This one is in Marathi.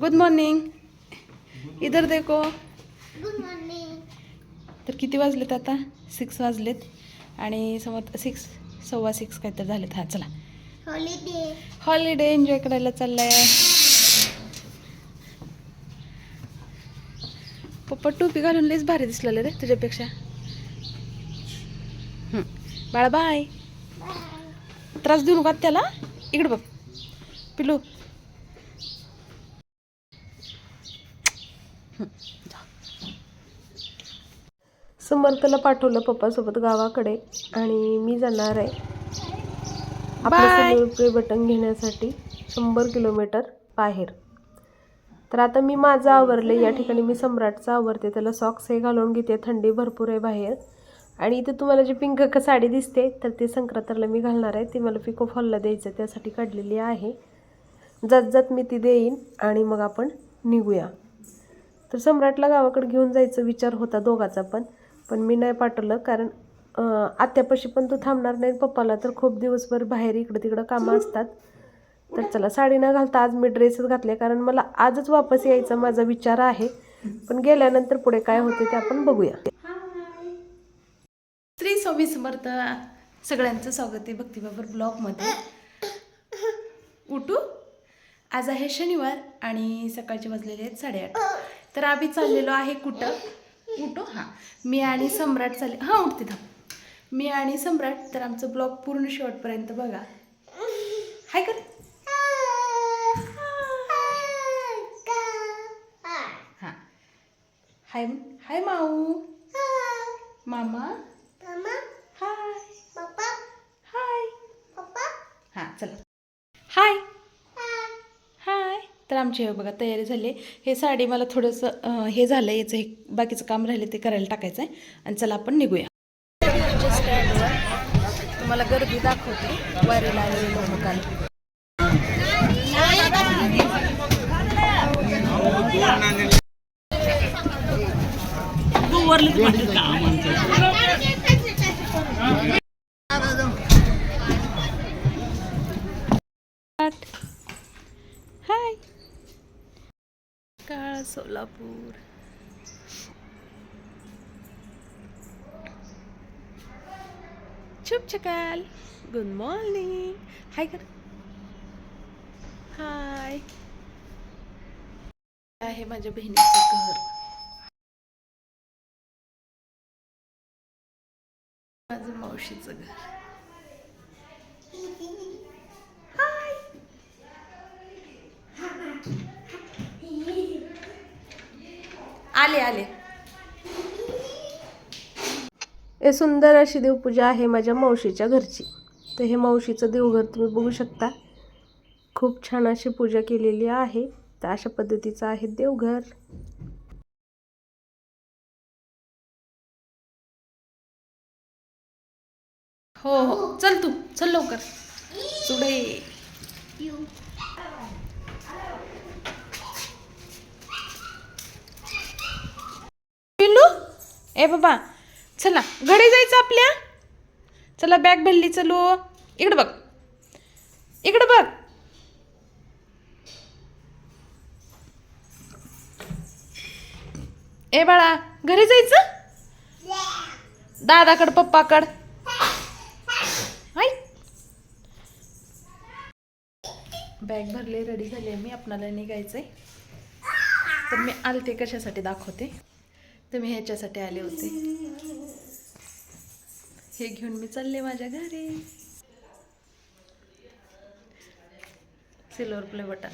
गुड मॉर्निंग इधर देखो. गुड मॉर्निंग तर किती वाजलेत आता? सिक्स वाजलेत. आणि समज सिक्स सव्वा सिक्स काहीतरी झालेत. हां चला. हॉलिडे हॉलिडे एन्जॉय करायला चाललाय. पप्पा टोपी घालून लईच भारी दिसलेलं रे तुझ्यापेक्षा. बाळा बाय त्रास देऊ नका त्याला. इकडे बघ. पिलू हं, जा. समर्थला पाठवलं पप्पासोबत गावाकडे आणि मी जाणार आहे. आपलं बटन घेण्यासाठी शंभर किलोमीटर बाहेर. तर आता मी माझं आवरले या ठिकाणी मी सम्राटचं आवरते. त्याला सॉक्स हे घालून घेते. थंडी भरपूर आहे बाहेर. आणि इथे तुम्हाला जी पिंक क- साडी दिसते तर ती संक्रांतला मी घालणार आहे. ती मला पिको फॉलला द्यायचं त्यासाठी काढलेली आहे. जात जात मी ती देईन आणि मग आपण निघूया. तर सम्राटला गावाकडे घेऊन जायचा विचार होता दोघाचा पण. पण मी नाही पाठवलं कारण आत्यापाशी पण तो थांबणार नाही पप्पाला तर खूप दिवसभर बाहेर इकडं तिकडं कामं असतात. तर चला साडी न घालता आज मी ड्रेसच घातले कारण मला आजच वापस यायचा माझा विचार आहे. पण गेल्यानंतर पुढे काय होते ते आपण बघूया. श्री स्वामी समर्थ सगळ्यांचं स्वागत आहे भक्तिबाबर ब्लॉगमध्ये. उठू. आज आहे शनिवार आणि सकाळचे वाजलेले आहेत साडेआठ. तर आम्ही चाललेलो आहे कुठं? उठू? हां. मी आणि सम्राट चालले. हां उठते थांब. मी आणि सम्राट तर आमचं ब्लॉग पूर्ण शेवटपर्यंत बघा. हाय कर. हां. हाय हाय माऊ. मामा. हाय. हाय. हां चला. हाय. तर आमची हे बघा तयारी झाली आहे. हे साडी मला थोडंसं हे झालं आहे याचं हे बाकीचं काम राहिलं ते करायला टाकायचं आहे आणि चला आपण निघूया. स्टँडवर तुम्हाला गर्दी दाखवते वारीला आलेली लोकांना सोलापूर शुभ सकाळ गुड मॉर्निंग हाय कर हाय आहे माझ्या बहिणीचं घर. माझं मावशीचं घर. हाय आले आले. हे सुंदर अशी देवपूजा आहे माझ्या मावशीच्या घरची. तर हे मावशीचं देवघर तुम्ही बघू शकता. खूप छान अशी पूजा केलेली आहे. तर अशा पद्धतीचं आहे देवघर. हो हो. चल तू चल लवकर. चुडे पिल्लू? ए बाबा चला घरी जायचं आपल्या? चला बॅग भरली चलो. इकडं बघ. इकडं बघ. ए बाळा घरी जायचं? दादाकड पप्पाकड. बॅग भरले रेडी झाले. मी आपणाला निघायचंय. तर मी आलते कशासाठी दाखवते. तर मी ह्याच्यासाठी आले होते. हे घेऊन मी चालले माझ्या घरी. Silver play button